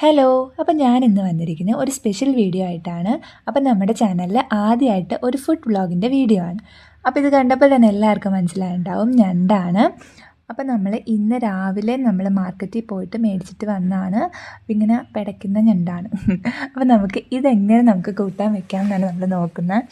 Hello അപ്പം ഞാൻ ഇന്ന് വന്നിരിക്കുന്നത് ഒരു സ്പെഷ്യൽ വീഡിയോ ആയിട്ടാണ് അപ്പം നമ്മുടെ ചാനലിൽ ആദ്യമായിട്ട് ഒരു ഫുഡ് വ്ളോഗിന്റെ വീഡിയോ ആണ്. അപ്പോൾ ഇത് കണ്ടപ്പോൾ തന്നെ എല്ലാവർക്കും മനസ്സിലായിട്ടുണ്ടാവും ഞണ്ടാണ്. അപ്പം നമ്മൾ ഇന്ന് രാവിലെ നമ്മൾ മാർക്കറ്റിൽ പോയിട്ട് മേടിച്ചിട്ട് വന്നാണ്. ഇങ്ങനെ പിടയ്ക്കുന്ന ഞണ്ടാണ്. അപ്പം നമുക്ക് ഇതെങ്ങനെ നമുക്ക് കൂട്ടാൻ വെക്കാം എന്നാണ് നമ്മൾ നോക്കുന്നത്.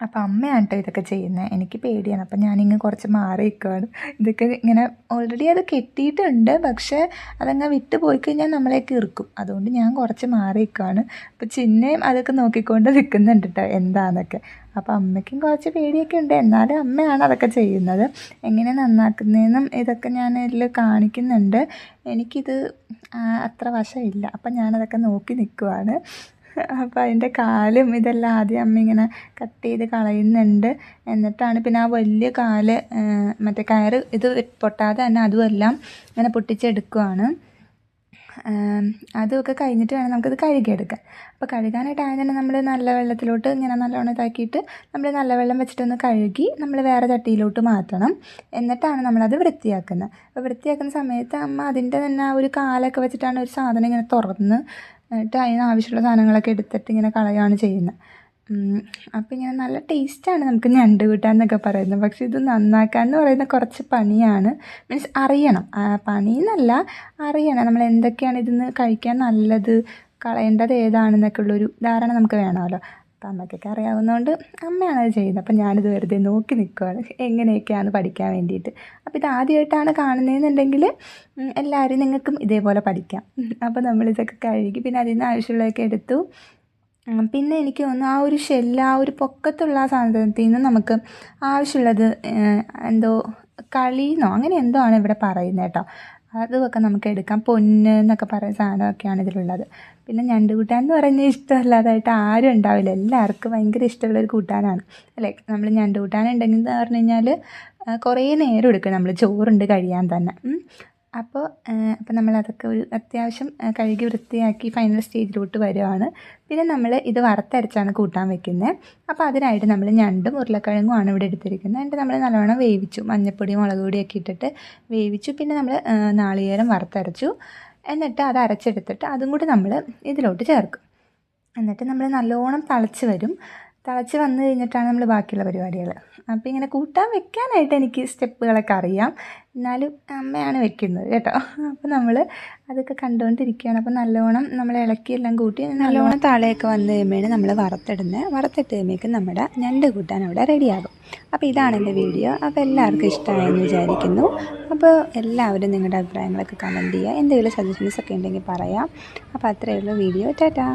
അപ്പം അമ്മയാണ് കേട്ടോ ഇതൊക്കെ ചെയ്യുന്നത് എനിക്ക് പേടിയാണ്. അപ്പം ഞാനിങ്ങ് കുറച്ച് മാറി നിൽക്കുകയാണ് ഇതൊക്കെ ഇങ്ങനെ ഓൾറെഡി അത് കെട്ടിയിട്ടുണ്ട്. പക്ഷേ അതങ്ങ് വിട്ട് പോയി കഴിഞ്ഞാൽ നമ്മളേക്ക് ഇറുക്കും. അതുകൊണ്ട് ഞാൻ കുറച്ച് മാറി നിൽക്കുകയാണ് അപ്പോൾ ചിന്നയും അതൊക്കെ നോക്കിക്കൊണ്ട് നിൽക്കുന്നുണ്ട് കേട്ടോ എന്താണെന്നൊക്കെ അപ്പോൾ അമ്മയ്ക്കും കുറച്ച് പേടിയൊക്കെ ഉണ്ട്. എന്നാലും അമ്മയാണ് അതൊക്കെ ചെയ്യുന്നത്. എങ്ങനെ നന്നാക്കുന്നതെന്നും ഇതൊക്കെ ഞാൻ ഇതിൽ കാണിക്കുന്നുണ്ട്. എനിക്കിത് അത്ര വശമില്ല. അപ്പം ഞാനതൊക്കെ നോക്കി നിൽക്കുവാണ്. അപ്പോൾ അതിന്റെ കാലും ഇതെല്ലാം ആദ്യം അമ്മ ഇങ്ങനെ കട്ട് ചെയ്ത് കളയുന്നുണ്ട്. എന്നിട്ടാണ് പിന്നെ ആ വലിയ കാൽ മറ്റേ കയറ് ഇത് പൊട്ടാതെ തന്നെ അതുമെല്ലാം ഇങ്ങനെ പൊട്ടിച്ചെടുക്കുവാണ്. അതൊക്കെ കഴിഞ്ഞിട്ട് വേണം നമുക്കത് കഴുകിയെടുക്കാൻ. അപ്പോൾ കഴുകാനായിട്ട് ആദ്യം തന്നെ നമ്മൾ നല്ല വെള്ളത്തിലോട്ട് ഇങ്ങനെ നല്ലോണം ഇതാക്കിയിട്ട് നമ്മൾ നല്ല വെള്ളം വെച്ചിട്ടൊന്ന് കഴുകി നമ്മൾ വേറെ ചട്ടിയിലോട്ട് മാറ്റണം. എന്നിട്ടാണ് നമ്മളത് വൃത്തിയാക്കുന്നത്. അപ്പോൾ വൃത്തിയാക്കുന്ന സമയത്ത് അമ്മ അതിന്റെ തന്നെ ആ ഒരു കാലൊക്കെ വെച്ചിട്ടാണ് ഒരു സാധനം ഇങ്ങനെ തുറന്ന് എന്നിട്ട് അതിന് ആവശ്യമുള്ള സാധനങ്ങളൊക്കെ എടുത്തിട്ട് ഇങ്ങനെ കളയുകയാണ് ചെയ്യുന്നത് അപ്പം ഇങ്ങനെ നല്ല ടേസ്റ്റാണ് നമുക്ക് ഞണ്ട് കൂട്ടാൻ എന്നൊക്കെ പറയുന്നത് പക്ഷേ ഇത് നന്നാക്കാൻ എന്ന് പറയുന്നത് കുറച്ച് പണിയാണ്. മീൻസ് അറിയണം. പണി എന്നല്ല അറിയണം. നമ്മൾ എന്തൊക്കെയാണ് ഇതിന്ന് കഴിക്കാൻ നല്ലത് കളയേണ്ടത് ഏതാണെന്നൊക്കെ ഉള്ളൊരു ധാരണ നമുക്ക് വേണമല്ലോ. അപ്പം അമ്മയ്ക്കൊക്കെ അറിയാവുന്നതുകൊണ്ട് അമ്മയാണ് അത് ചെയ്യുന്നത്. അപ്പം ഞാനിത് വെറുതെ നോക്കി നിൽക്കുകയാണ് എങ്ങനെയൊക്കെയാണ് പഠിക്കാൻ വേണ്ടിയിട്ട്. അപ്പോൾ ഇത് ആദ്യമായിട്ടാണ് കാണുന്നതെന്നുണ്ടെങ്കിൽ എല്ലാവരും നിങ്ങൾക്കും ഇതേപോലെ പഠിക്കാം. അപ്പോൾ നമ്മളിതൊക്കെ കഴുകി പിന്നെ അതിൽ നിന്ന് ആവശ്യമുള്ളതൊക്കെ എടുത്തു. പിന്നെ എനിക്ക് തോന്നുന്നു ആ ഒരു ഷെല്ല് ആ ഒരു പൊക്കത്തുള്ള ആ സാധനത്തിൽ നിന്ന് നമുക്ക് ആവശ്യമുള്ളത് എന്തോ കളിന്നോ അങ്ങനെ എന്തോ ആണ് ഇവിടെ പറയുന്നത് കേട്ടോ. അതുമൊക്കെ നമുക്ക് എടുക്കാം. പൊന്ന് എന്നൊക്കെ പറയുന്ന സാധനമൊക്കെയാണ് ഇതിലുള്ളത്. പിന്നെ ഞണ്ട് കൂട്ടാൻ എന്ന് പറയുന്നത് ഇഷ്ടമല്ലാതായിട്ട് ആരും ഉണ്ടാവില്ല. എല്ലാവർക്കും ഭയങ്കര ഇഷ്ടമുള്ളൊരു കൂട്ടാനാണ്. അല്ലേ? നമ്മൾ ഞണ്ട് കൂട്ടാൻ ഉണ്ടെങ്കിൽ എന്ന് പറഞ്ഞു കഴിഞ്ഞാൽ കുറേ നേരം എടുക്കും. നമ്മൾ ചോറുണ്ട് കഴിയാൻ തന്നെ. അപ്പോൾ അപ്പോൾ നമ്മളതൊക്കെ ഒരു അത്യാവശ്യം കഴുകി വൃത്തിയാക്കി ഫൈനൽ സ്റ്റേജിലോട്ട് വരുവാണ്. പിന്നെ നമ്മൾ ഇത് വറുത്തരച്ചാണ് കൂട്ടാൻ വെക്കുന്നത് അപ്പോൾ അതിനായിട്ട് നമ്മൾ ഞണ്ടും ഉരുളക്കിഴങ്ങുമാണ് ഇവിടെ എടുത്തിരിക്കുന്നത്. എന്നിട്ട് നമ്മൾ നല്ലവണ്ണം വേവിച്ചു. മഞ്ഞൾപ്പൊടി മുളക് പൊടിയൊക്കെ ഇട്ടിട്ട് വേവിച്ചു. പിന്നെ നമ്മൾ നാളികേരം വറുത്തരച്ചു. എന്നിട്ട് അത് അരച്ചെടുത്തിട്ട് അതും കൂടി നമ്മൾ ഇതിലോട്ട് ചേർക്കും. എന്നിട്ട് നമ്മൾ നല്ലോണം തളച്ച് വരും. തിളച്ച് വന്നു കഴിഞ്ഞിട്ടാണ് നമ്മൾ ബാക്കിയുള്ള പരിപാടികൾ അപ്പോൾ ഇങ്ങനെ കൂട്ടാൻ വെക്കാനായിട്ട് എനിക്ക് സ്റ്റെപ്പുകളൊക്കെ അറിയാം. എന്നാലും അമ്മയാണ് വെക്കുന്നത് കേട്ടോ. അപ്പോൾ നമ്മൾ അതൊക്കെ കണ്ടുകൊണ്ടിരിക്കുകയാണ് അപ്പോൾ നല്ലോണം നമ്മൾ ഇളക്കിയെല്ലാം കൂട്ടി നല്ലോണം താഴെയൊക്കെ വന്നു കഴിയുമ്പോഴാണ് നമ്മൾ വറുത്തിടുന്നത്. വറുത്തിട്ട് കഴിയുമ്പോഴേക്കും നമ്മുടെ ഞണ്ട് കൂട്ടാൻ അവിടെ റെഡിയാകും. അപ്പോൾ ഇതാണ് എന്റെ വീഡിയോ. അപ്പോൾ എല്ലാവർക്കും ഇഷ്ടമായെന്ന് വിചാരിക്കുന്നു. അപ്പോൾ എല്ലാവരും നിങ്ങളുടെ അഭിപ്രായങ്ങളൊക്കെ കമന്റ് ചെയ്യുക. എന്തെങ്കിലും സജഷൻസ് ഒക്കെ ഉണ്ടെങ്കിൽ പറയാം. അപ്പോൾ അത്രയേ ഉള്ളൂ വീഡിയോ. ടാറ്റാ.